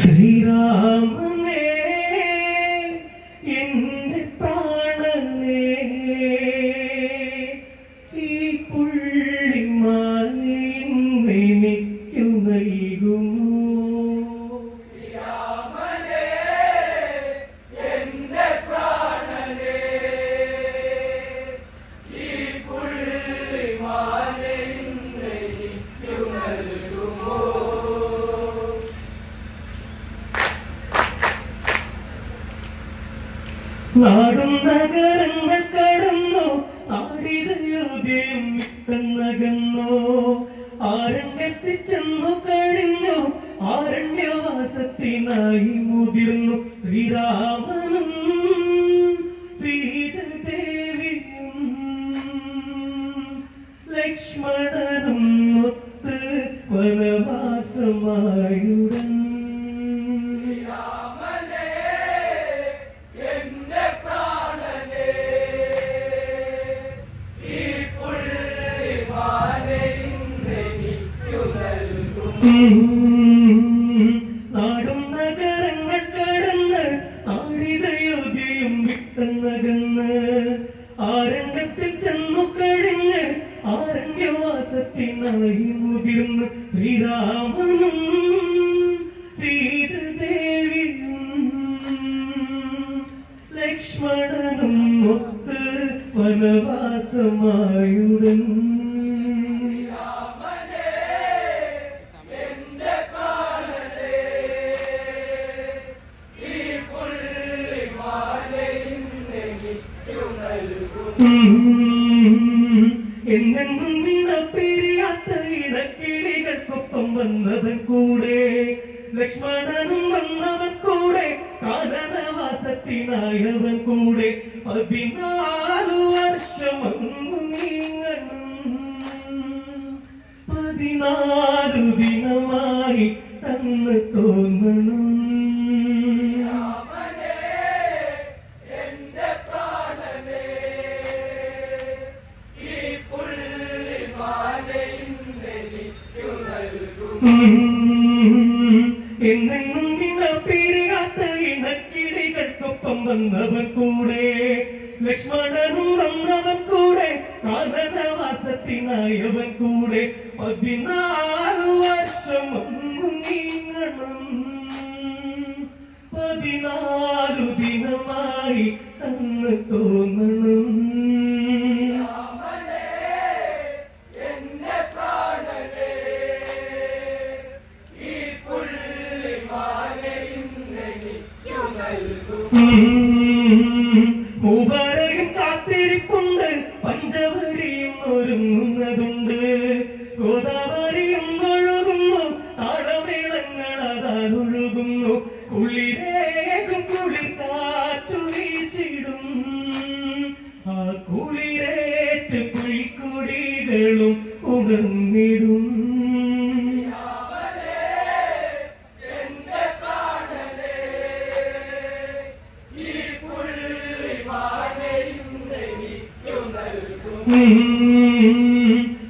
ശ്രീരാമനേ നാടും നഗരങ്ങൾ കടന്നു. ആടിതയോദ്യം വിട്ടെന്നകന്നു ആരണ്യത്തിൽ ചെന്നു കഴിഞ്ഞു. ആരണ്യവാസത്തിനായി മുതിർന്നു. ശ്രീരാമനും ആടിതയോദ്യം ആരംഗത്തിൽ ചെന്നു കഴിഞ്ഞ് ആരണ്യവാസത്തിനായി ലക്ഷ്മണനും വന്നവൻ കൂടെ കാനനവാസത്തിനായവൻ കൂടെ. പതിനാലു വർഷം നീങ്ങണം. പതിനാലു ദിനമായി തന്ന് തോന്നണം വന്നവൻ കൂടെ ലക്ഷ്മണനും വന്നവൻ കൂടെ കാനനവാസത്തിനായവൻ കൂടെ പതിനാല് വർഷം അങ്ങു നീങ്ങണം പതിനാലു ദിനമായി അന്ന് തോന്നണം. മൂവരയും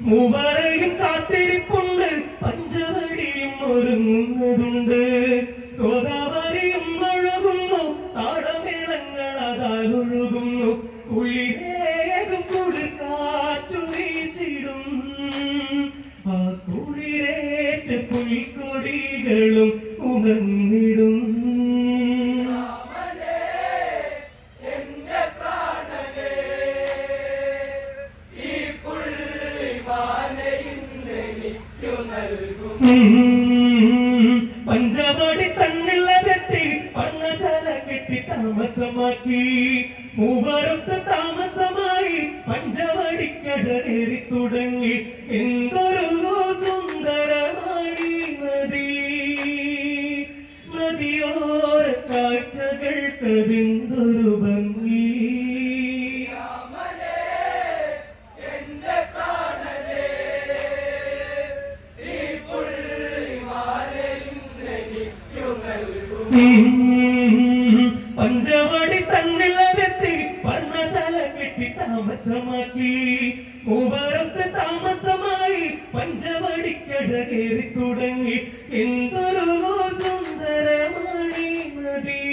മൂവരയും കാത്തിരിപ്പുണ്ട്. പഞ്ചവടിയും ഒരുങ്ങുന്നതുണ്ട്. ഗോദാവരിയും ഒഴുകുന്നു. താളമേളങ്ങൾ അതാലൊഴുകുന്നു കുളിരേകും കുളിർക്കാറ്റു വീശിടും ആ കുളിരേറ്റ് പുൽക്കൊടികളും ഉണർന്നിടും. താമസമാക്കി. മൂവരത്ത് താമസമായി പഞ്ചവടിക്കടേറി തുടങ്ങി. എന്തൊരു എന്തൊരു സുന്ദരമണി നദി.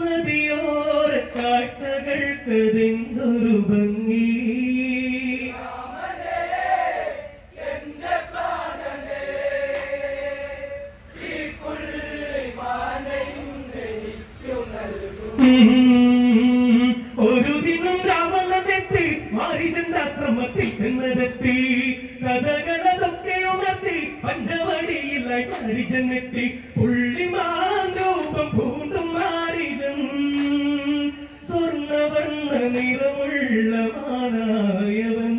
നദിയോര കാഴ്ചകൾക്ക് എന്തൊരു ഭംഗി. ഒരു ദിനം രാവണനെത്തി മാറി ചന്ദ്രാശ്രമത്തിൽ ചെന്നിടത്തി സുന്ദര മാരിജനെത്തി പുള്ളിമാൻ രൂപം പൂണ്ടും മാരിജൻ സ്വർണവർണ നിറമുള്ള മാനായവൻ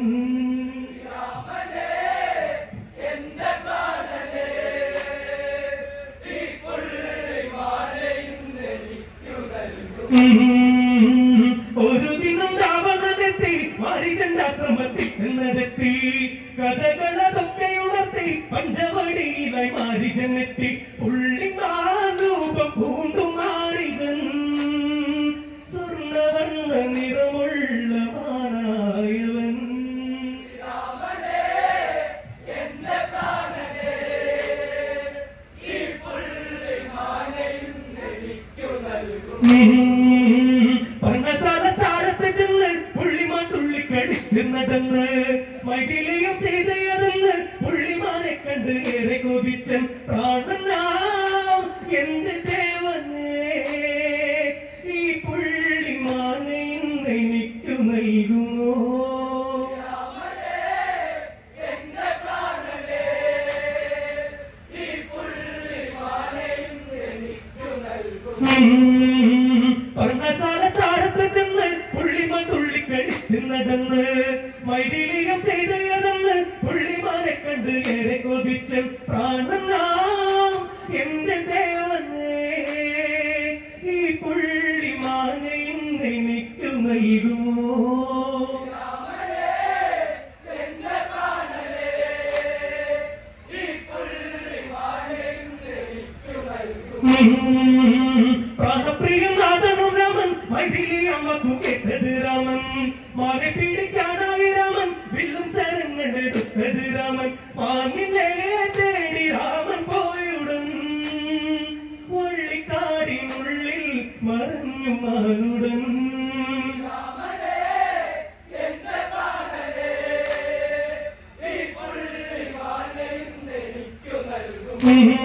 ഉം. ഉണർത്തി മാറി ചെന്നെത്തി ഉള്ളി രൂപം പൂണ്ടു മാറി സ്വർണവർണ നിറമുള്ള മാനായവൻ. പർണശാല ചാരത്ത് ചെന്ന് പുള്ളിമാൻ തുള്ളിക്കളിച്ച് നടന്ന് മൈഥിലിയും ചെയ്തേ കണ്ട് ഏറെ കൊതിച്ചൻ ഈ പുള്ളിമാനെ ഇന്ന് എനിക്കു നൽകുമോ ഏറെ കൊതിച്ച പ്രാണന എന്റെ ദേവനേ ഈ പുള്ളിമാനെ ഇന്ന് എനിക്ക് നൽകുമോ പ്രാണപ്രിയം നാഥനും രാമൻ മൈഥിലി അമ്മക്കു കേട്ടത് രാമൻ മാനെ नहीं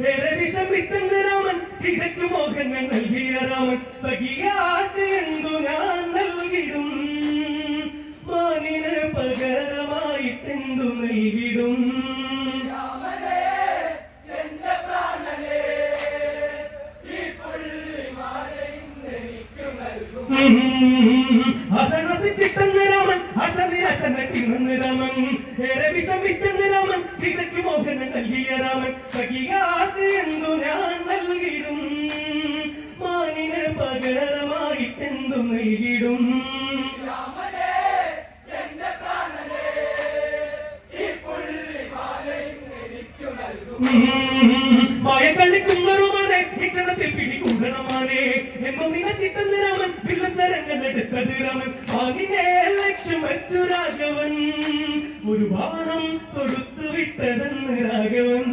രാമൻ വിഷം വിഷമിച്ചെന്ന് രാമൻ സീതയ്ക്ക് മോഹങ്ങൾ നൽകിയ രാമൻ. സഖിയാക്ക് എന്തു ഞാൻ നൽകിടും? മാനിന് പകരമായിട്ടെന്തു നൽകിടും? അസനസിച്ചിട്ടെന്ന് മയക്കള്ളിക്കുന്നറുമാണ് ക്ഷണത്തിൽ പിടികൂടണമാനേ എന്നു നിനച്ചിട്ടെന്ന് രാമൻ വില്ലൻ ശരങ്ങൾ രാമൻ. വാങ്ങിനെ ലക്ഷ്യം വെച്ചു രാഘവൻ. ഒരു ബാണം തൊടുത്തു വിട്ടതെന്ന് രാഘവൻ.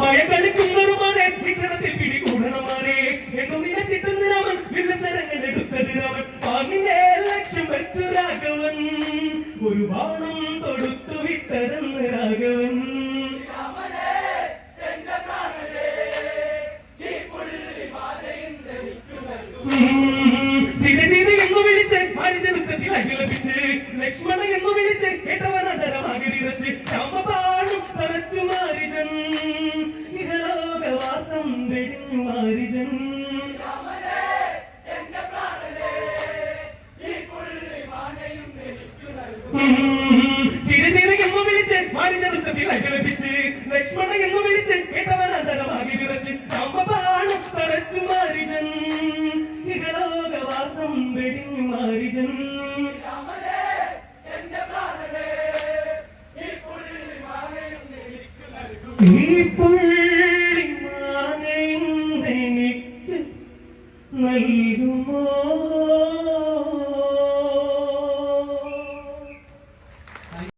മയക്കളിക്കുന്നറുമാണ് ക്ഷണത്തിൽ പിടികൂടണമാനേ എന്നു നിനച്ചിട്ടെന്ന് രാമൻ വില്ലം ശരങ്ങൾ എടുത്തത് രാമൻ. വാങ്ങിനെ ലക്ഷ്യം വെച്ചു രാഘവൻ. ഒരു ബാണം തൊടുത്തു വിട്ടതെന്ന് രാഘവൻ. ലക്ഷ്മണ എന്ന് വിളിച്ച് കേട്ടവനതരമാകെ വിറച്ച് രാമപാടും തറച്ചു മാരിജൻ. ഇഹലോകവാസം വെടിഞ്ഞു മാരിജൻ. സിരി സിരി എന്ന് വിളിച്ച് പരിചരിച്ചത്തിൽ അഖിലപിച്ച് ലക്ഷ്മണ എന്ന് വിളിച്ച് കേട്ടവനതരമാകെ വിറച്ച് രാമപാടും തറച്ചു മാരിജൻ. വെടിഞ്ഞു മാരിജൻ. ഈ പുള്ളിമാനെ